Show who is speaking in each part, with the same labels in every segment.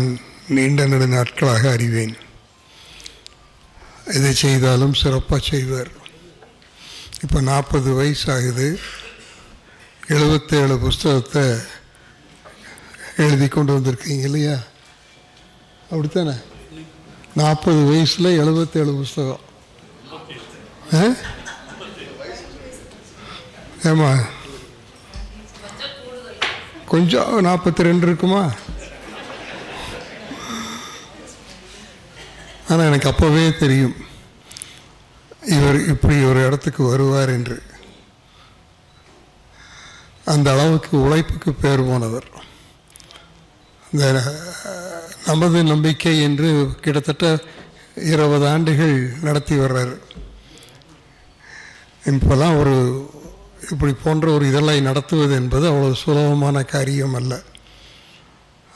Speaker 1: நான் நீண்ட நெடு நாட்களாக அறிவேன். எதை செய்தாலும் சிறப்பாக செய்வார். இப்போ நாற்பது வயசு ஆகுது எழுபத்தேழு புஸ்தகத்தை எழுதி கொண்டு வந்திருக்கீங்க இல்லையா? அப்படித்தானே? நாற்பது வயசில் எழுபத்தேழு புஸ்தகம். ஏமா கொஞ்சம் நாற்பத்தி ரெண்டு இருக்குமா? ஆனால் எனக்கு அப்போவே தெரியும். இவர் இப்படி ஒரு இடத்துக்கு வருவார் என்று. அந்த அளவுக்கு உழைப்புக்கு பேர் போனவர். இந்த நமது நம்பிக்கை என்று கிட்டத்தட்ட இருபது ஆண்டுகள் நடத்தி வர்றார். இப்போல்லாம் ஒரு இப்படி போன்ற ஒரு இதழை நடத்துவது என்பது அவ்வளோ சுலபமான காரியம் அல்ல.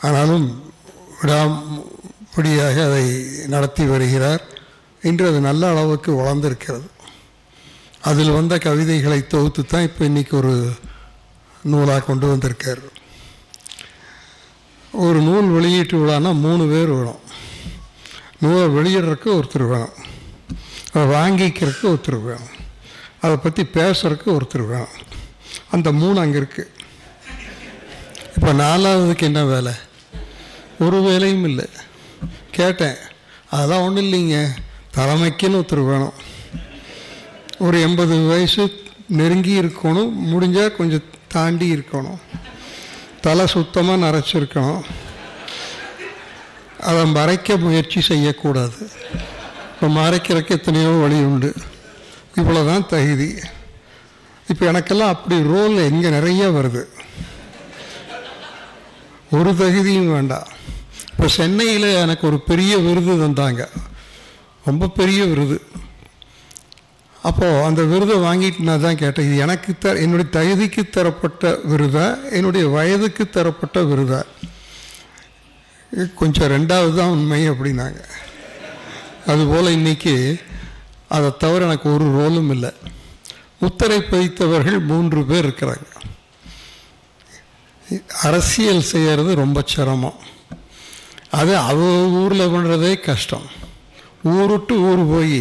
Speaker 1: ஆனாலும் படியாக அதை நடத்தி வருகிறார். இன்று அது நல்ல அளவுக்கு வளர்ந்திருக்கிறது. அதில் வந்த கவிதைகளை தொகுத்து தான் இப்போ இன்னைக்கு ஒரு நூலாக கொண்டு வந்திருக்கார். ஒரு நூல் வெளியீட்டு விழான்னா மூணு பேர் வேணும் நூலை வெளியிடுறதுக்கு ஒருத்தர் வேணும். அதை வாங்கிக்கிறதுக்கு ஒருத்தர் வேணும். அதை பற்றி பேசுறதுக்கு ஒருத்தர் வேணும். அந்த மூணு அங்கே இருக்குது இப்போ நாலாவதுக்கு என்ன வேலை? ஒரு வேலையும் இல்லை. கேட்டேன். அதெல்லாம் ஒன்றும் இல்லைங்க. தலைமைக்குன்னு ஒருத்தர் வேணும். ஒரு எண்பது வயசு நெருங்கி இருக்கணும். முடிஞ்சால் கொஞ்சம் தாண்டி இருக்கணும். தலை சுத்தமாக நரைச்சிருக்கணும். அதை மறைக்க முயற்சி செய்யக்கூடாது. இப்போ மறைக்கிறதுக்கு எத்தனையோ வழி உண்டு. இவ்வளோ தான் தகுதி. இப்போ எனக்கெல்லாம் அப்படி ரோல் எங்கே நிறைய வருது. ஒரு தகுதியும் வேண்டாம். இப்போ சென்னையில் எனக்கு ஒரு பெரிய விருது தந்தாங்க. ரொம்ப பெரிய விருது. அப்போது அந்த விருதை வாங்கிட்டு நான் தான் கேட்டேன். இது எனக்கு த என்னுடைய தகுதிக்கு தரப்பட்ட விருதா என்னுடைய வயதுக்கு தரப்பட்ட விருதா. கொஞ்சம் ரெண்டாவது தான் உண்மை அப்படின்னாங்க. அதுபோல் இன்னைக்கு அதை தவிர எனக்கு ஒரு ரோலும் இல்லை. முத்திரை பதித்தவர்கள் மூன்று பேர் இருக்கிறாங்க. அரசியல் செய்கிறது ரொம்ப சிரமம். அது அவ ஊரில் பண்ணுறதே கஷ்டம். ஊருட்டு ஊர் போய்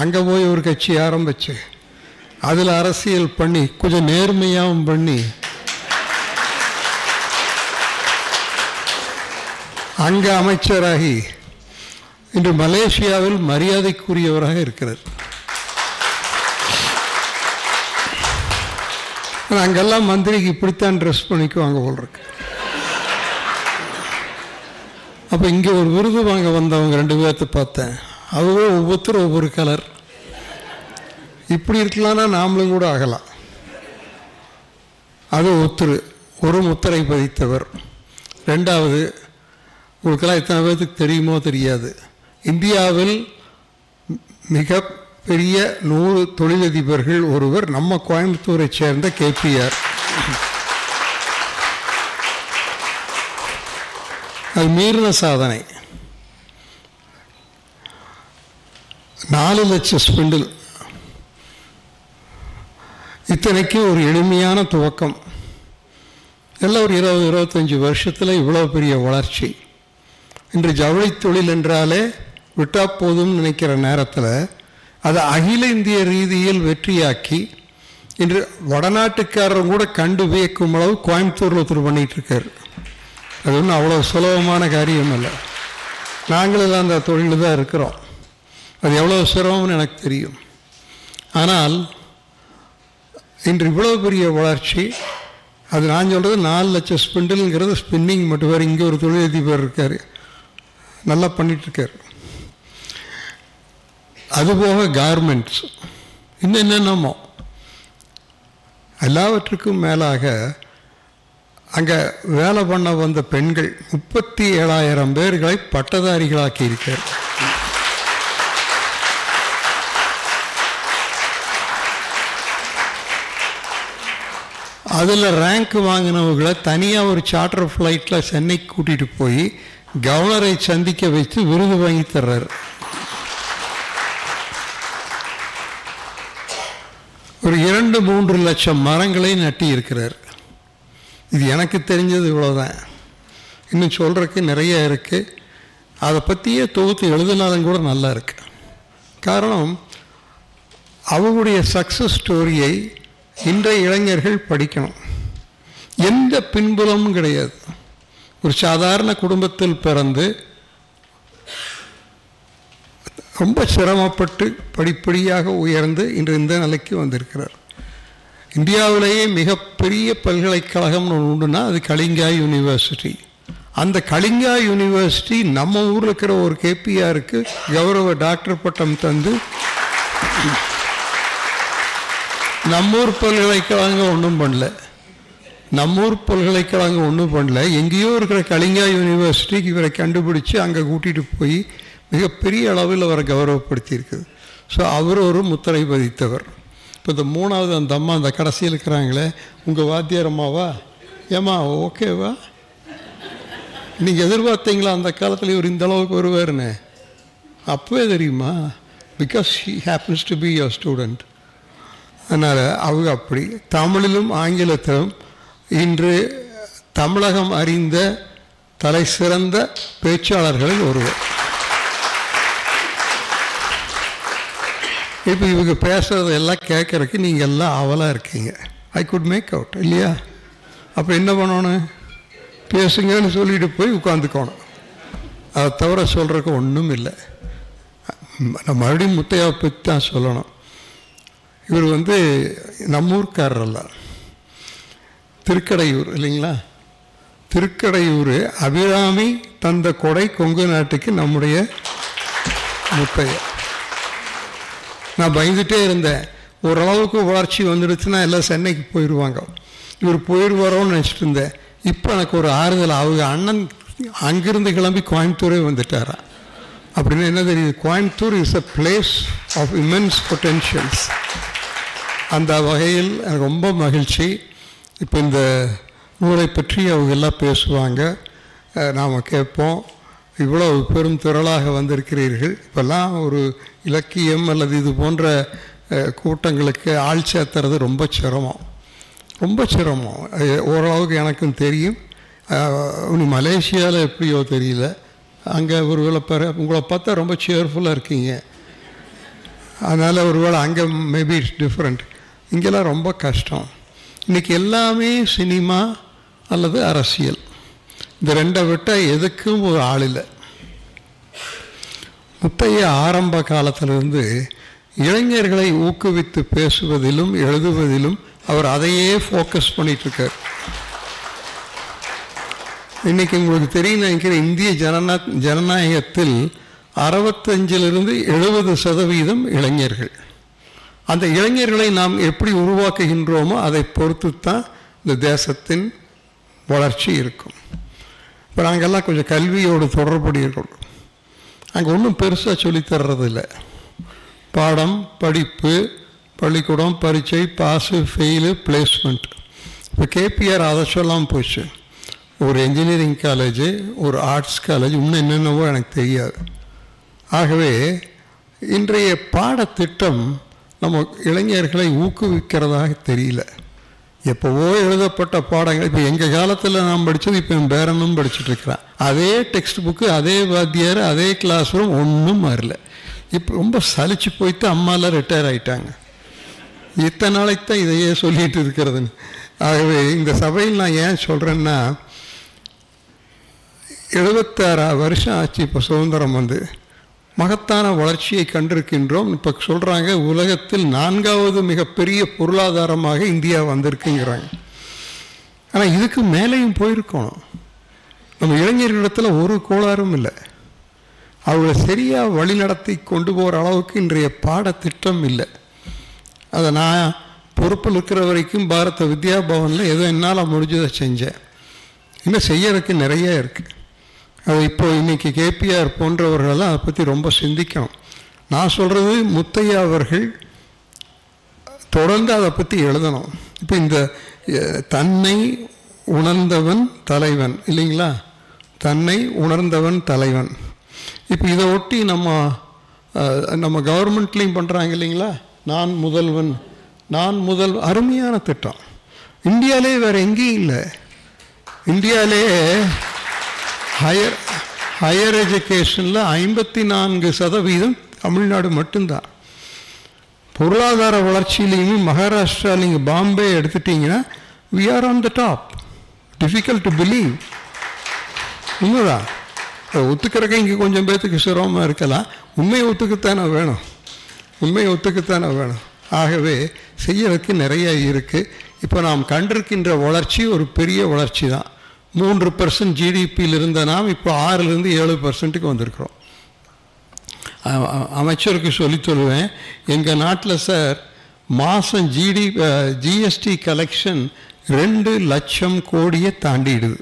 Speaker 1: அங்கே போய் ஒரு கட்சி ஆரம்பிச்சு அதில் அரசியல் பண்ணி கொஞ்சம் நேர்மையாகவும் பண்ணி அங்கே அமைச்சராகி இன்று மலேசியாவில் மரியாதைக்குரியவராக இருக்கிறார். அங்கெல்லாம் மந்திரிக்கு இப்படித்தான் ட்ரெஸ் பண்ணிக்குவாங்க போல் இருக்கு. அப்போ இங்கே ஒரு விருது வாங்க வந்தவங்க ரெண்டு பேர்த்த பார்த்தேன். அவங்க ஒவ்வொருத்தரும் ஒவ்வொரு கலர் இப்படி இருக்கலாம்னா நாமளும் கூட ஆகலாம். அது ஒத்துரு ஒரு முத்திரை பதித்தவர். ரெண்டாவது உங்களுக்கெல்லாம் இத்தனை பேர்த்துக்கு தெரியுமோ தெரியாது. இந்தியாவில் மிக பெரிய நூறு தொழிலதிபர்கள் ஒருவர் நம்ம கோயம்புத்தூரை சேர்ந்த கேபிஆர் அது மீறின சாதனை. நாலு லட்சம் ஸ்பிண்டில். இத்தனைக்கு ஒரு எளிமையான துவக்கம். எல்லாம் ஒரு இருபது இருபத்தஞ்சி வருஷத்தில் இவ்வளோ பெரிய வளர்ச்சி. இன்று ஜவுளி தொழில் என்றாலே விட்டா போதும்னு நினைக்கிற நேரத்தில் அதை அகில இந்திய ரீதியில் வெற்றியாக்கி இன்று வடநாட்டுக்காரரும் கூட கண்டு வியக்கும் அளவு கோயம்புத்தூரில் ஒருத்தர் பண்ணிகிட்டு இருக்காரு. அது ஒன்றும் அவ்வளோ சுலபமான காரியம் இல்லை நாங்களும் அந்த தொழில் தான் இருக்கிறோம். அது எவ்வளோ சிரமம்னு எனக்கு தெரியும். ஆனால் இன்று இவ்வளோ பெரிய வளர்ச்சி அது நான் சொல்கிறது நாலு லட்சம் ஸ்பிண்டிலுங்கிறது ஸ்பின்னிங் மட்டும் வேறு இங்கே ஒரு தொழிலதிபர் இருக்கார். நல்லா பண்ணிகிட்ருக்கார் அதுபோக கார்மெண்ட்ஸ் இன்னும் என்னென்னமோ. எல்லாவற்றுக்கும் மேலாக அங்கே வேலை பண்ண வந்த பெண்கள் முப்பத்தி ஏழாயிரம் பேர்களை பட்டதாரிகளாக்கி இருக்கார் அதில் ரேங்க் வாங்கினவங்களை தனியாக ஒரு சார்ட்டர் ஃப்ளைட்டில் சென்னைக்கு கூட்டிகிட்டு போய் கவர்னரை சந்திக்க வச்சு விருது வாங்கி தர்றார். ஒரு இரண்டு மூன்று லட்சம் மரங்களை நட்டி இருக்கிறார் இது எனக்கு தெரிஞ்சது இவ்வளோதான் இன்னும் சொல்கிறதுக்கு நிறைய இருக்குது அதை பற்றியே தொகுத்து எழுதினாலும் கூட நல்லா இருக்கு. காரணம் அவங்களுடைய சக்ஸஸ் ஸ்டோரியை இன்றைய இளைஞர்கள் படிக்கணும். எந்த பின்புலமும் கிடையாது. ஒரு சாதாரண குடும்பத்தில் பிறந்து ரொம்ப சிரமப்பட்டு படிப்படியாக உயர்ந்து இன்று இந்த நிலைக்கு வந்திருக்கிறார். இந்தியாவிலேயே மிகப்பெரிய பல்கலைக்கழகம்னு ஒன்று உண்டுன்னா அது கலிங்கா யூனிவர்சிட்டி. அந்த கலிங்கா யூனிவர்சிட்டி நம்ம ஊரில் இருக்கிற ஒரு கேபிஆருக்கு கௌரவ டாக்டர் பட்டம் தந்து நம்மூர் பல்கலைக்கழகம் ஒன்றும் பண்ணல. நம்மூர் பல்கலைக்கழகம் ஒன்றும் பண்ணல. எங்கேயோ இருக்கிற கலிங்கா யூனிவர்சிட்டிக்கு இவரை கண்டுபிடிச்சி அங்கே கூட்டிகிட்டு போய் மிகப்பெரிய அளவில் அவரை கௌரவப்படுத்தியிருக்குது. ஸோ அவர் ஒரு முத்திரை பதித்தவர். இப்போ இந்த மூணாவது அந்த அம்மா அந்த கடைசியில் இருக்கிறாங்களே உங்கள் வாத்தியார் அம்மாவா? ஏம்மா ஓகேவா நீங்கள் எதிர்பார்த்தீங்களா அந்த காலத்தில் இவர் இந்த அளவுக்கு வருவாருன்னு? அப்போவே தெரியுமா? Because she happens to be your student அதனால் அவங்க அப்படி தமிழிலும் ஆங்கிலத்திலும் இன்று தமிழகம் அறிந்த தலை சிறந்த பேச்சாளர்களில் ஒருவர். இப்போ இவங்க பேசுகிறதெல்லாம் எல்லாம் நீங்கள் எல்லாம் அவலாக இருக்கீங்க. ஐ குட் மேக் அவுட் இல்லையா? அப்போ என்ன பண்ணணும்? பேசுங்கன்னு சொல்லிட்டு போய் உட்காந்துக்கணும் அதை தவிர சொல்கிறதுக்கு ஒன்றும் இல்லை. நான் மறுபடியும் முத்தையாவை பற்றி தான் சொல்லணும். இவர் வந்து நம்மூர்க்காரர் அல்ல திருக்கடையூர் இல்லைங்களா? திருக்கடையூர் அபிராமி தந்த கொடை கொங்கு நாட்டுக்கு நம்முடைய முத்தையா. நான் பயந்துகிட்டே இருந்தேன். ஓரளவுக்கு வளர்ச்சி வந்துடுச்சுன்னா எல்லாம் சென்னைக்கு போயிடுவாங்க இவர் போயிடுவாரோன்னு நினச்சிட்டு இருந்தேன். இப்போ எனக்கு ஒரு ஆறுதல் அவங்க அண்ணன் அங்கிருந்து கிளம்பி கோயம்புத்தூரே வந்துட்டாரா? அப்படின்னு என்ன தெரியுது? Coimbatore is a place of immense potentials அந்த வகையில் எனக்கு ரொம்ப மகிழ்ச்சி. இப்போ இந்த நூலை பற்றி அவங்க எல்லாம் பேசுவாங்க. நாம் கேட்போம். இவ்வளவு பெரும் திரளாக வந்திருக்கிறீர்கள். இப்போல்லாம் ஒரு இலக்கியம் அல்லது இது போன்ற கூட்டங்களுக்கு ஆள் சேர்த்துறது ரொம்ப சிரமம். ரொம்ப சிரமம். ஓரளவுக்கு எனக்கும் தெரியும். நீ மலேசியாவில் எப்படியோ தெரியல. அங்கே ஒரு வேளை பெற உங்களை பார்த்தா ரொம்ப சேர்ஃபுல்லாக இருக்கீங்க. அதனால் ஒரு வேளை அங்கே மேபி இட்ஸ் டிஃப்ரெண்ட் இங்கெல்லாம் ரொம்ப கஷ்டம். இன்றைக்கி எல்லாமே சினிமா அல்லது அரசியல். இந்த ரெண்டை விட்டால் எதுக்கும் ஒரு ஆள் இல்லை. முத்தைய ஆரம்ப காலத்திலிருந்து இளைஞர்களை ஊக்குவித்து பேசுவதிலும் எழுதுவதிலும் அவர் அதையே ஃபோக்கஸ் பண்ணிகிட்ருக்கார் இன்னைக்கு உங்களுக்கு தெரியும் நினைக்கிறேன் இந்திய ஜனநா ஜனநாயகத்தில் அறுபத்தஞ்சிலிருந்து எழுபது சதவீதம் இளைஞர்கள். அந்த இளைஞர்களை நாம் எப்படி உருவாக்குகின்றோமோ அதை பொறுத்து தான் இந்த தேசத்தின் வளர்ச்சி இருக்கும். இப்போ நாங்கள்லாம் கொஞ்சம் கல்வியோடு தொடர்புடையவர்கள் அங்கே ஒன்றும் பெருசாக சொல்லித்தர்றதில்லை பாடம் படிப்பு பள்ளிக்கூடம் பரீட்சை பாஸு ஃபெயிலு பிளேஸ்மெண்ட் இப்போ கேபிஆர் அதை சொல்லாமல் போச்சு. ஒரு என்ஜினியரிங் காலேஜு ஒரு ஆர்ட்ஸ் காலேஜ் இன்னும் என்னென்னவோ எனக்கு தெரியாது. ஆகவே இன்றைய பாடத்திட்டம் நம்ம இளைஞர்களை ஊக்குவிக்கிறதாக தெரியல. எப்போவோ எழுதப்பட்ட பாடங்கள். இப்போ எங்கள் காலத்தில் நான் படித்தது இப்போ என் பேரனும் படிச்சுட்ருக்கிறான் அதே டெக்ஸ்ட் புக்கு அதே வாத்தியார் அதே கிளாஸ் ரூம் ஒன்றும் மாறல. இப்போ ரொம்ப சலிச்சு போயிட்டு அம்மாலாம் ரிட்டையர் ஆகிட்டாங்க இத்தனை நாளைக்கு தான் இதையே சொல்லிட்டு இருக்கிறதுன்னு. ஆகவே இந்த சபையில் நான் ஏன் சொல்கிறேன்னா எழுபத்தாறு வருஷம் ஆச்சு இப்போ சுதந்திரம் வந்து. மகத்தான வளர்ச்சியை கண்டிருக்கின்றோம். இப்போ சொல்கிறாங்க உலகத்தில் நான்காவது மிகப்பெரிய பொருளாதாரமாக இந்தியா வந்திருக்குங்கிறாங்க. ஆனால் இதுக்கு மேலேயும் போயிருக்கணும். நம்ம இளைஞர்களிடத்தில் ஒரு கோளாறும் இல்லை. அவங்கள சரியாக வழிநடத்தி கொண்டு போகிற அளவுக்கு இன்றைய பாடத்திட்டம் இல்லை. அதை நான் பொறுப்பில் இருக்கிற வரைக்கும் பாரத வித்யா பவனில் எதோ என்னால் முடிஞ்சதை செஞ்சேன். இன்னும் செய்யறதுக்கு நிறைய இருக்குது அது இப்போ இன்னைக்கு கேபிஆர் போன்றவர்களெல்லாம் அதை பற்றி ரொம்ப சிந்திக்கணும். நான் சொல்கிறது முத்தையா அவர்கள் தொடர்ந்து அதை பற்றி எழுதணும். இப்போ இந்த தன்னை உணர்ந்தவன் தலைவன் இல்லைங்களா? தன்னை உணர்ந்தவன் தலைவன். இப்போ இதை ஒட்டி நம்ம நம்ம கவர்மெண்ட்லேயும் பண்ணுறாங்க இல்லைங்களா? நான் முதல்வன் நான் முதல் அருமையான திட்டம். இந்தியாவிலே வேறு எங்கேயும் இல்லை. இந்தியாவிலே ஹையர் ஹையர் எஜுகேஷனில் ஐம்பத்தி நான்கு சதவீதம் தமிழ்நாடு மட்டும்தான். பொருளாதார வளர்ச்சியிலையும் மகாராஷ்டிரா நீங்கள் பாம்பே எடுத்துட்டீங்கன்னா we are on the top difficult to believe உண்மைதான் ஒத்துக்கிறக்க இங்கே கொஞ்சம் பேர்த்துக்கு சிரமமாக இருக்கலாம். உண்மையை ஒத்துக்கத்தானே வேணும். உண்மையை ஒத்துக்கத்தானே வேணும். ஆகவே செய்யறதுக்கு நிறைய இருக்குது இப்போ நாம் கண்டிருக்கின்ற வளர்ச்சி ஒரு பெரிய வளர்ச்சி தான் மூன்று பர்சன்ட் ஜிடிபியில் இருந்த நாம் இப்போ ஆறிலிருந்து ஏழு பர்சன்ட்டுக்கு வந்திருக்கிறோம். அமைச்சருக்கு சொல்லி சொல்லுவேன் எங்கள் நாட்டில் சார் மாதம் ஜிடி ஜிஎஸ்டி கலெக்ஷன் ரெண்டு லட்சம் கோடியை தாண்டிடுது.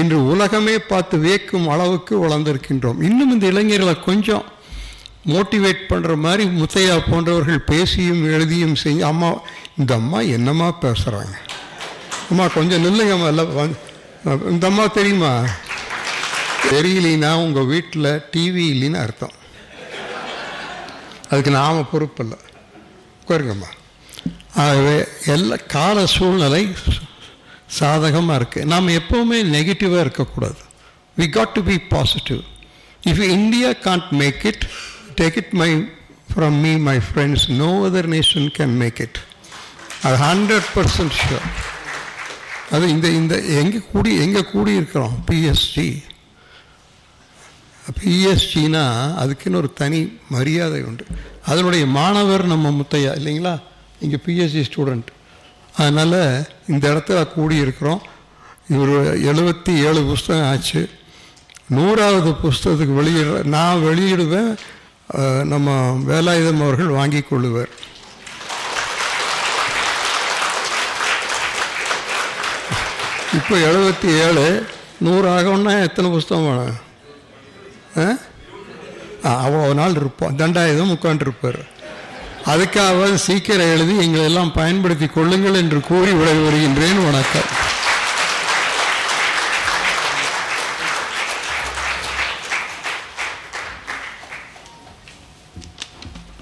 Speaker 1: இன்று உலகமே பார்த்து வியக்கும் அளவுக்கு வளர்ந்திருக்கின்றோம். இன்னும் இந்த இளைஞர்களை கொஞ்சம் மோட்டிவேட் பண்ணுற மாதிரி முத்தையா போன்றவர்கள் பேசியும் எழுதியும் செய்ய அம்மா இந்த அம்மா என்னம்மா பேசுகிறாங்க அம்மா கொஞ்சம் நில்லுங்கம்மா எல்லாம் இந்த அம்மா தெரியுமா? தெரியலனா உங்கள் வீட்டில் டிவி இல்லைன்னு அர்த்தம். அதுக்கு நாம் பொறுப்பில்லை உட்காருங்கம்மா ஆகவே எல்லா கால சூழ்நிலை சாதகமாக இருக்குது நாம் எப்போவுமே நெகட்டிவாக இருக்கக்கூடாது. We got to be positive if India can't make it take it my from me my friends no other nation can make it அது ஹண்ட்ரட் பர்சன்ட் ஷுர் அது இந்த இந்த எங்கே கூடி எங்கே கூடி இருக்கிறோம் பிஎஸ்ஜி பிஎஸ்ஜினா அதுக்குன்னு ஒரு தனி மரியாதை உண்டு. அதனுடைய மாணவர் நம்ம முத்தையா இல்லைங்களா? இங்கே பிஎஸ்சி ஸ்டூடெண்ட் அதனால் இந்த இடத்துல கூடி இருக்கிறோம் இவர் எழுபத்தி ஏழு புஸ்தகம் ஆச்சு. நூறாவது புஸ்தகத்துக்கு வெளியிட நான் வெளியிடுவேன் நம்ம வேலாயுதம் அவர்கள் வாங்கி கொள்ளுவார். இப்போ எழுபத்தி ஏழு நூறு ஆகணும்னா எத்தனை புஸ்தகம் வேணும்? ஆ? ஆ, அவ்வளோ நாள் இருப்போம். தண்டாயுதம் உட்காந்துருப்பார் அதுக்காக சீக்கிரம் எழுதி எங்களெல்லாம் பயன்படுத்தி கொள்ளுங்கள் என்று கூறி விடை வருகின்றேன் வணக்கம்.